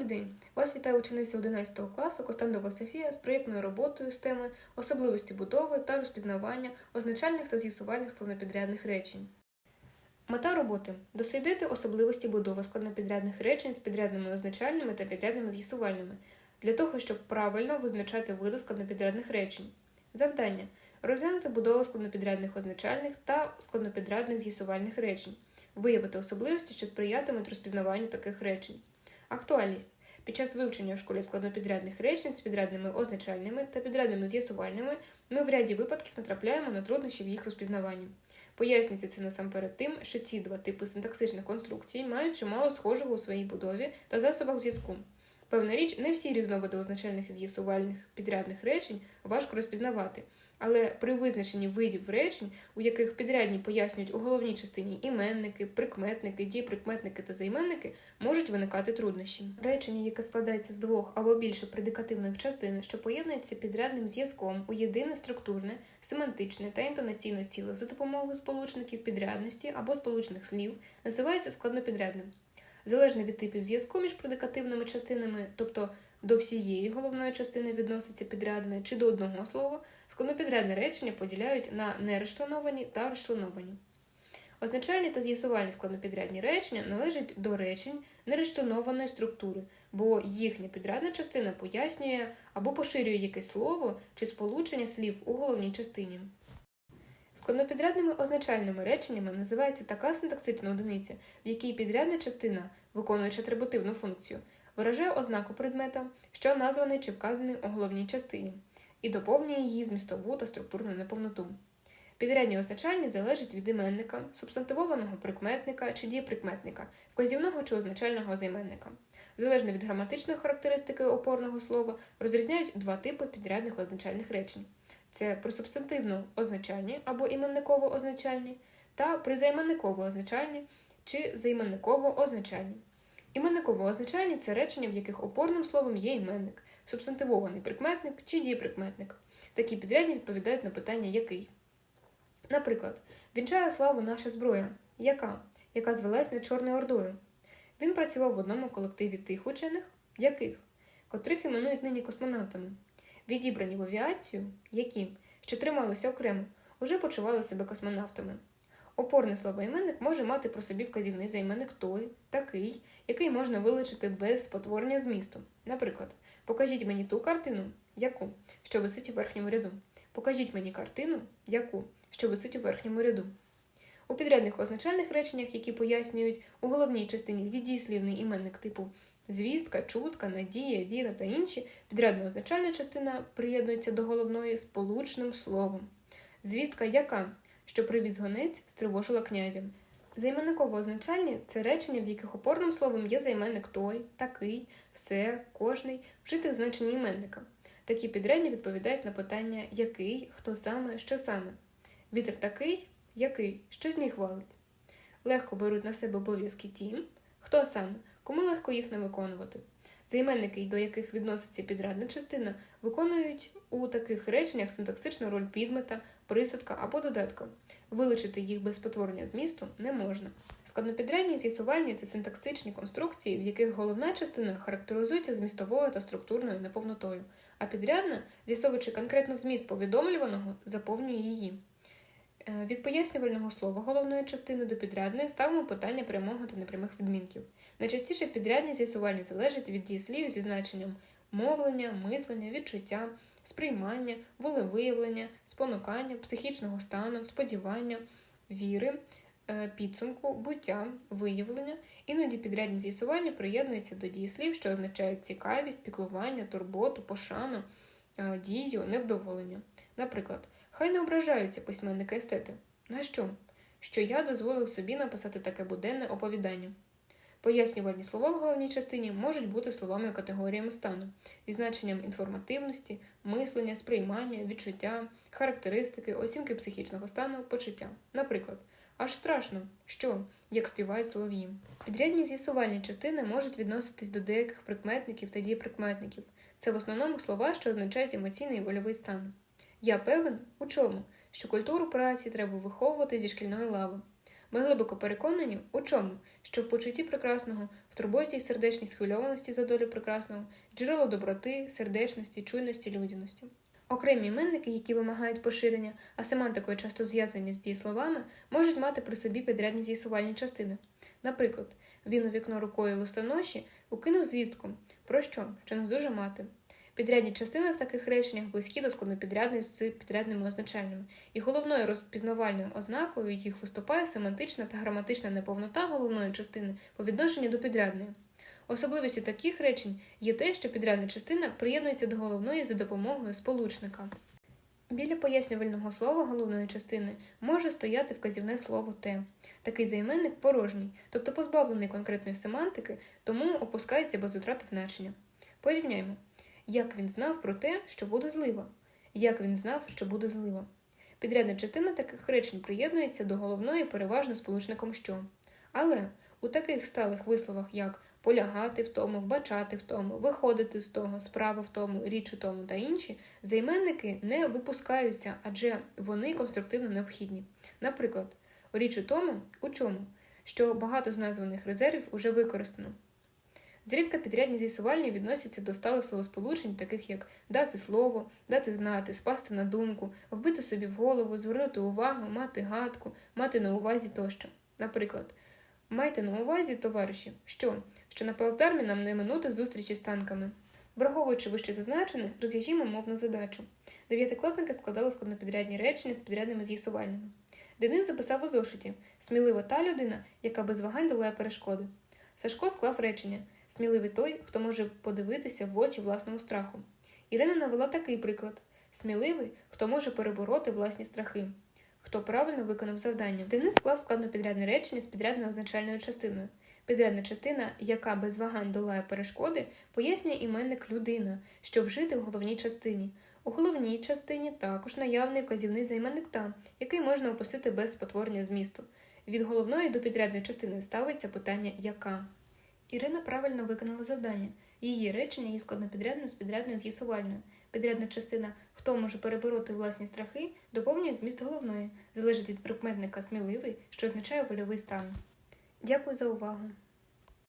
Добрий день! Вас вітає учениця 11 класу Костандова Софія з проєктною роботою з теми особливості будови та розпізнавання означальних та з'ясувальних складнопідрядних речень. Мета роботи дослідити особливості будови складнопідрядних речень з підрядними означальними та підрядними з'ясувальними для того, щоб правильно визначати види складнопідрядних речень. Завдання розглянути будову складнопідрядних означальних та складнопідрядних з'ясувальних речень, виявити особливості, що сприятимуть розпізнаванню таких речень. Актуальність. Під час вивчення в школі складнопідрядних речень з підрядними означальними та підрядними з'ясувальними ми в ряді випадків натрапляємо на труднощі в їх розпізнаванні. Пояснюється це насамперед тим, що ці два типи синтаксичних конструкцій мають чимало схожого у своїй будові та засобах зв'язку. Певна річ, не всі різновиди означальних і з'ясувальних підрядних речень важко розпізнавати, але при визначенні видів речень, у яких підрядні пояснюють у головній частині іменники, прикметники, дієприкметники та займенники, можуть виникати труднощі. Речення, яке складається з двох або більше предикативних частин, що поєднуються підрядним зв'язком у єдине структурне, семантичне та інтонаційне ціле за допомогою сполучників підрядності або сполучних слів, називається складнопідрядним. Залежно від типів зв'язку між предикативними частинами, тобто до всієї головної частини відноситься підрядне чи до одного слова, складнопідрядне речення поділяють на нерештленовані та рештленовані. Означальні та з'ясувальні складнопідрядні речення належать до речень нерештленованої структури, бо їхня підрядна частина пояснює або поширює якесь слово чи сполучення слів у головній частині. Складнопідрядними означальними реченнями називається така синтаксична одиниця, в якій підрядна частина, виконуючи атрибутивну функцію, виражає ознаку предмета, що названий чи вказаний у головній частині, і доповнює її змістову та структурну неповноту. Підрядні означальні залежать від іменника, субстантивованого прикметника чи дієприкметника, вказівного чи означального займенника. Залежно від граматичної характеристики опорного слова, розрізняють два типи підрядних означальних речень. Це присубстантивно означальні або іменниково означальні та призайменниково означальні чи займенниково означальні. Іменниково означальні це речення, в яких опорним словом є іменник, субстантивований прикметник чи дієприкметник. Такі підрядні відповідають на питання який. Наприклад, вінчає славу наша зброя, яка, яка звелась над Чорною Ордою. Він працював в одному колективі тих учених, яких, котрих іменують нині космонавтами. Відібрані в авіацію, які, що трималися окремо, уже почували себе космонавтами. Опорне словоіменник може мати про собі вказівний займенник той, такий, який можна вилучити без спотворення змісту. Наприклад, покажіть мені ту картину, яку, що висить у верхньому ряду. Покажіть мені картину, яку, що висить у верхньому ряду. У підрядних означальних реченнях, які пояснюють у головній частині віддієслівний іменник типу звістка, чутка, надія, віра та інші, підрядна означальна частина приєднується до головної сполучним словом. Звістка яка, що привіз гонець, стривожила князя. Займенниково означальні це речення, в яких опорним словом є займенник той, такий, все, кожний, вжити в значенні іменника. Такі підрядні відповідають на питання який, хто саме, що саме. Вітер такий, який, що з ніг валить. Легко беруть на себе обов'язки ті, хто саме, кому легко їх не виконувати. Займенники, до яких відноситься підрядна частина, виконують у таких реченнях синтаксичну роль підмета, присудка або додатка. Вилучити їх без спотворення змісту не можна. Складнопідрядні з'ясувальні це синтаксичні конструкції, в яких головна частина характеризується змістовою та структурною неповнотою, а підрядна, з'ясовуючи конкретно зміст повідомлюваного, заповнює її. Е, Від пояснювального слова головної частини до підрядної ставимо питання прямого та непрямих відмінків. Найчастіше підрядні з'ясувальні залежать від дієслів зі значенням мовлення, мислення, відчуття, сприймання, волевиявлення, спонукання, психічного стану, сподівання, віри, е, підсумку, буття, виявлення. Іноді підрядні з'ясування приєднуються до дієслів, що означають цікавість, піклування, турботу, пошану, е, дію, невдоволення. Наприклад, хай не ображаються письменники естети. На що? Що я дозволив собі написати таке буденне оповідання. Пояснювальні слова в головній частині можуть бути словами категоріями стану, зі значенням інформативності, мислення, сприймання, відчуття, характеристики, оцінки психічного стану, почуття. Наприклад, аж страшно, що, як співають солов'ї. Підрядні з'ясувальні частини можуть відноситись до деяких прикметників та дієприкметників. Це в основному слова, що означають емоційний і вольовий стан. Я певен у чому, що культуру праці треба виховувати зі шкільної лави. Ми глибоко переконані у чому? Що в почутті прекрасного, в турботі й сердечній схвильованості за долю прекрасного, джерело доброти, сердечності, чуйності, людяності. Окремі іменники, які вимагають поширення, а семантикою часто зв'язані з дієсловами, можуть мати при собі підрядні з'ясувальні частини. Наприклад, він у вікно рукою листоноші укинув звістку про що, чи не дуже мати. Підрядні частини в таких реченнях близькі до складнопідрядних з підрядними означальними, і головною розпізнавальною ознакою їх виступає семантична та граматична неповнота головної частини по відношенню до підрядної. Особливістю таких речень є те, що підрядна частина приєднується до головної за допомогою сполучника. Біля пояснювального слова головної частини може стояти вказівне слово те. Такий займенник порожній, тобто позбавлений конкретної семантики, тому опускається без утрати значення. Порівняймо, як він знав про те, що буде злива, як він знав, що буде злива. Підрядна частина таких речень приєднується до головної переважно сполучником що. Але у таких сталих висловах, як полягати в тому, вбачати в тому, виходити з того, справа в тому, річ у тому та інші, займенники не випускаються, адже вони конструктивно необхідні. Наприклад, річ у тому, у чому, що багато з названих резервів уже використано. Зрідка підрядні з'ясувальні відносяться до сталих словосполучень, таких як дати слово, дати знати, спасти на думку, вбити собі в голову, звернути увагу, мати гадку, мати на увазі тощо. Наприклад, майте на увазі, товариші, що, що на плацдармі нам не минути зустрічі з танками. Враховуючи вище зазначене, розв'яжімо мовну задачу. Дев'ятикласники складали складнопідрядні речення з підрядними з'ясувальними. Денис записав у зошиті смілива та людина, яка без вагань долає перешкоди. Сашко склав речення сміливий той, хто може подивитися в очі власному страху. Ірина навела такий приклад сміливий, хто може перебороти власні страхи, хто правильно виконав завдання. Денис склав складнопідрядне речення з підрядною означальною частиною. Підрядна частина, яка без вагань долає перешкоди, пояснює іменник людина, що вжити в головній частині. У головній частині також наявний вказівний займенник та, який можна опустити без спотворення змісту. Від головної до підрядної частини ставиться питання яка. Ірина правильно виконала завдання. Її речення є складнопідрядним з підрядною з'ясувальною. Підрядна частина Хто може перебороти власні страхи доповнює зміст головної, залежить від прикметника сміливий, що означає вольовий стан. Дякую за увагу.